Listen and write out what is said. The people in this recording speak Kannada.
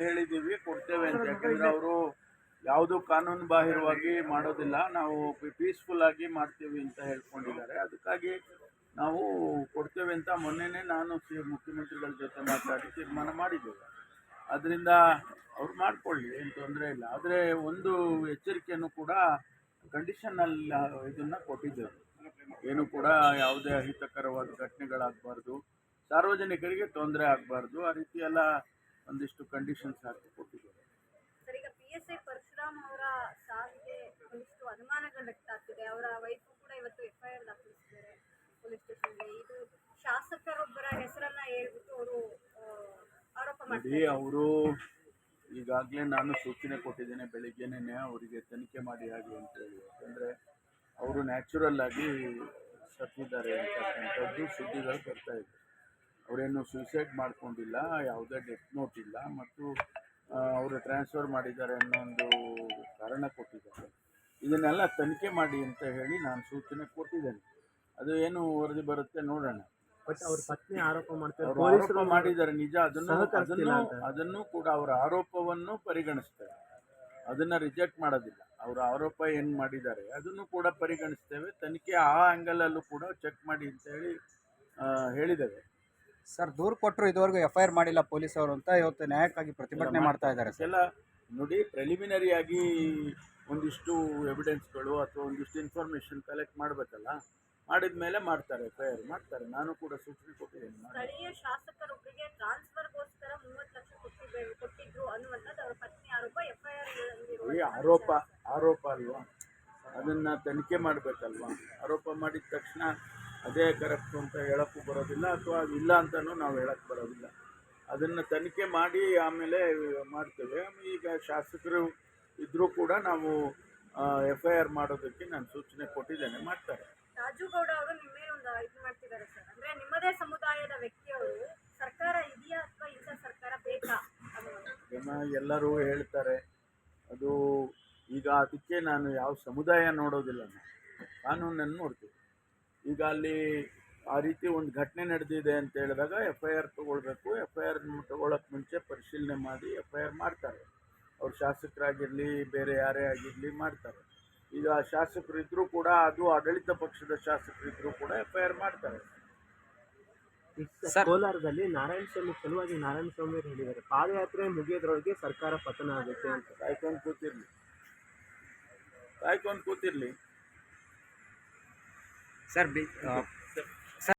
ಹೇಳಿದ್ದೀವಿ ಕೊಡ್ತೇವೆ ಅಂತ. ಯಾಕಂದ್ರೆ ಅವರು ಯಾವುದು ಕಾನೂನು ಬಾಹಿರವಾಗಿ ಮಾಡೋದಿಲ್ಲ ನಾವು ಪೀಸ್ಫುಲ್ ಆಗಿ ಮಾಡ್ತೀವಿ ಅಂತ ಹೇಳ್ಕೊಂಡಿದ್ದಾರೆ. ಅದಕ್ಕಾಗಿ ನಾವು ಕೊಡ್ತೇವೆ ಅಂತ ಮೊನ್ನೆನೇ ನಾನು ಸಿ ಮುಖ್ಯಮಂತ್ರಿಗಳ ಜೊತೆ ಮಾತಾಡಿ ತೀರ್ಮಾನ ಮಾಡಿದ್ದೇವೆ ಅದರಿಂದ ಅವ್ರು ಮಾಡ್ಕೊಳ್ಳಿ ಏನು ತೊಂದರೆ ಇಲ್ಲ. ಆದರೆ ಒಂದು ಎಚ್ಚರಿಕೆಯನ್ನು ಕೂಡ ಕಂಡೀಷನಲ್ಲಿ ಇದನ್ನು ಕೊಟ್ಟಿದ್ದೇವೆ. ಏನು ಕೂಡ ಯಾವುದೇ ಅಹಿತಕರವಾದ ಘಟನೆಗಳಾಗಬಾರ್ದು ಸಾರ್ವಜನಿಕರಿಗೆ ತೊಂದರೆ ಆಗಬಾರ್ದು ಆ ರೀತಿಯೆಲ್ಲ ಎಲ್ಲ ಒಂದಿಷ್ಟು ಕಂಡೀಷನ್ಸ್ ಹಾಕಿ ಕೊಟ್ಟಿದ್ದಾರೆ ಸರ್ ಈಗ ಪಿ ಎಸ್ ಐ ಪರಶುರಾಮ್ ಅವರ ಸಾವಿಗೆ ಒಂದಿಷ್ಟು ಅನುಮಾನಗಳು ವ್ಯಕ್ತ ಆಗ್ತಿದೆ. ಅವರ ವೈಫು ಕೂಡ ಇವತ್ತು ಎಫ್ ಐ ಆರ್ ದಾಖಲಿಸಿದ್ದಾರೆ ಪೊಲೀಸ್ ಸ್ಟೇಷನ್ಗೆ ಇದು ಶಾಸಕರೊಬ್ಬರ ಹೆಸರನ್ನ ಹೇಳ್ಬಿಟ್ಟು ಅವರು ಆರೋಪ ಮಾಡಿ ಅವರು ಈಗಾಗಲೇ ನಾನು ಸೂಚನೆ ಕೊಟ್ಟಿದ್ದೇನೆ ಬೆಳಿಗ್ಗೆನೇ ಅವರಿಗೆ ತನಿಖೆ ಮಾಡಿ ಹಾಗೆ ಅಂತೇಳಿ ಯಾಕಂದರೆ ಅವರು ನ್ಯಾಚುರಲ್ ಆಗಿ ಸತ್ತಿದ್ದಾರೆ ಅಂತಕ್ಕಂಥದ್ದು ಸುದ್ದಿಗಳು ಬರ್ತಾ ಇದೆ. ಅವರೇನು ಸೂಸೈಡ್ ಮಾಡ್ಕೊಂಡಿಲ್ಲ ಯಾವುದೇ ಡೆತ್ ನೋಟ್ ಇಲ್ಲ ಮತ್ತು ಅವರು ಟ್ರಾನ್ಸ್ಫರ್ ಮಾಡಿದ್ದಾರೆ ಅನ್ನೋ ಒಂದು ಕಾರಣ ಕೊಟ್ಟಿದ್ದಾರೆ. ಇದನ್ನೆಲ್ಲ ತನಿಖೆ ಮಾಡಿ ಅಂತ ಹೇಳಿ ನಾನು ಸೂಚನೆ ಕೊಟ್ಟಿದ್ದೇನೆ. ಅದು ಏನು ವರದಿ ಬರುತ್ತೆ ನೋಡೋಣ. ಬಟ್ ಅವ್ರ ಪತ್ನಿ ಆರೋಪ ಮಾಡ್ತಾರೆ ಆರೋಪ ಮಾಡಿದ್ದಾರೆ ನಿಜ ಅದನ್ನು. ಅದನ್ನು ಕೂಡ ಅವರ ಆರೋಪವನ್ನು ಪರಿಗಣಿಸ್ತೇವೆ ಅದನ್ನ ರಿಜೆಕ್ಟ್ ಮಾಡೋದಿಲ್ಲ. ಅವರ ಆರೋಪ ಏನು ಮಾಡಿದ್ದಾರೆ ಅದನ್ನು ಕೂಡ ಪರಿಗಣಿಸ್ತೇವೆ. ತನಿಖೆ ಆ ಆ್ಯಂಗಲಲ್ಲೂ ಕೂಡ ಚೆಕ್ ಮಾಡಿ ಅಂತ ಹೇಳಿ ಹೇಳಿದ್ದೇವೆ. ಸರ್ ದೂರು ಕೊಟ್ಟರು ಇದುವರೆಗೂ ಎಫ್ ಐ ಆರ್ ಮಾಡಿಲ್ಲ ಪೊಲೀಸ್ ಅವರು ಅಂತ ಇವತ್ತು ನ್ಯಾಯಕ್ಕಾಗಿ ಪ್ರತಿಭಟನೆ ಮಾಡ್ತಾ ಇದ್ದಾರೆ ಸರ್. ಎಲ್ಲ ನೋಡಿ ಪ್ರಿಲಿಮಿನರಿ ಆಗಿ ಒಂದಿಷ್ಟು ಎವಿಡೆನ್ಸ್ಗಳು ಅಥವಾ ಒಂದಿಷ್ಟು ಇನ್ಫಾರ್ಮೇಷನ್ ಕಲೆಕ್ಟ್ ಮಾಡಬೇಕಲ್ಲ? ಮಾಡಿದ ಮೇಲೆ ಮಾಡ್ತಾರೆ ಎಫ್ ಐ ಆರ್ ಮಾಡ್ತಾರೆ. ನಾನು ಕೂಡ ಸೂಚನೆ ಕೊಟ್ಟಿದ್ದೇನೆ. ಸ್ಥಳೀಯ ಶಾಸಕರೊಬ್ಬರಿಗೆ ಟ್ರಾನ್ಸ್ಫರ್ಗೋಸ್ಕರ ಮೂವತ್ತು ಲಕ್ಷ ಕೊಟ್ಟಿದ್ದೆ ಕೊಟ್ಟಿದ್ರು ಅನ್ನುವಂಥದ್ದು ಅವರ ಪತ್ನಿ ಆರೋಪ ಎಫ್ ಐ ಆರ್ ಈ ಆರೋಪ ಆರೋಪ ಅಲ್ವಾ? ಅದನ್ನು ತನಿಖೆ ಮಾಡಬೇಕಲ್ವಾ? ಆರೋಪ ಮಾಡಿದ ತಕ್ಷಣ ಅದೇ ಕರೆಕ್ಟು ಅಂತ ಹೇಳೋಕ್ಕೂ ಬರೋದಿಲ್ಲ ಅಥವಾ ಅದು ಇಲ್ಲ ಅಂತಲೂ ನಾವು ಹೇಳಕ್ಕೆ ಬರೋದಿಲ್ಲ. ಅದನ್ನು ತನಿಖೆ ಮಾಡಿ ಆಮೇಲೆ ಮಾಡ್ತೇವೆ. ಈಗ ಶಾಸಕರು ಇದ್ದರೂ ಕೂಡ ನಾವು ಎಫ್ ಐ ಆರ್ ಮಾಡೋದಕ್ಕೆ ನಾನು ಸೂಚನೆ ಕೊಟ್ಟಿದ್ದೇನೆ ಮಾಡ್ತಾರೆ. ರಾಜುಗೌಡ ಅವರು ನಿಮ್ಮೇ ಒಂದು ಇದು ಮಾಡ್ತಿದ್ದಾರೆ ಸರ್. ಅಂದ್ರೆ ನಿಮ್ಮದೇ ಸಮುದಾಯದ ವ್ಯಕ್ತಿಯವರು ಸರ್ಕಾರ ಇದೆಯಾ ಅಥವಾ ಇಂಥ ಸರ್ಕಾರ ಬೇಕಾ? ಜನ ಎಲ್ಲರೂ ಹೇಳ್ತಾರೆ. ಅದು ಈಗ ಅದಕ್ಕೆ ನಾನು ಯಾವ ಸಮುದಾಯ ನೋಡೋದಿಲ್ಲ. ನಾನು ಕಾನೂನನ್ನು ನೋಡ್ತೀವಿ ಈಗ ಅಲ್ಲಿ ಆ ರೀತಿ ಒಂದು ಘಟನೆ ನಡೆದಿದೆ ಅಂತ ಹೇಳಿದಾಗ ಎಫ್ ಐ ಆರ್ ತೊಗೊಳ್ಬೇಕು ಎಫ್ ಐ ಆರ್ ತೊಗೊಳಕ್ಕೆ ಮುಂಚೆ ಪರಿಶೀಲನೆ ಮಾಡಿ ಎಫ್ ಐ ಆರ್ ಮಾಡ್ತಾರೆ. ಅವ್ರು ಶಾಸಕರಾಗಿರಲಿ ಬೇರೆ ಯಾರೇ ಆಗಿರಲಿ ಮಾಡ್ತಾರೆ. ಈಗ ಶಾಸಕರು ಇದ್ದರೂ ಕೂಡ ಅದು ಆಡಳಿತ ಪಕ್ಷದ ಶಾಸಕರು ಇದ್ದರೂ ಕೂಡ ಎಫ್ ಐ ಆರ್ ಮಾಡ್ತಾರೆ ಸರ್. ಕೋಲಾರದಲ್ಲಿ ನಾರಾಯಣಸ್ವಾಮಿ ಸಲುವಾಗಿ ನಾರಾಯಣಸ್ವಾಮಿ ಅವರು ಹೇಳಿದ್ದಾರೆ. ಪಾದಯಾತ್ರೆ ಮುಗಿಯೋದ್ರೊಳಗೆ ಸರ್ಕಾರ ಪತನ ಆಗುತ್ತೆ ಅಂತ. ಕಾಯ್ಕೊಂಡು ಕೂತಿರ್ಲಿ. ಕಾಯ್ಕೊಂಡು ಕೂತಿರ್ಲಿ. Sir B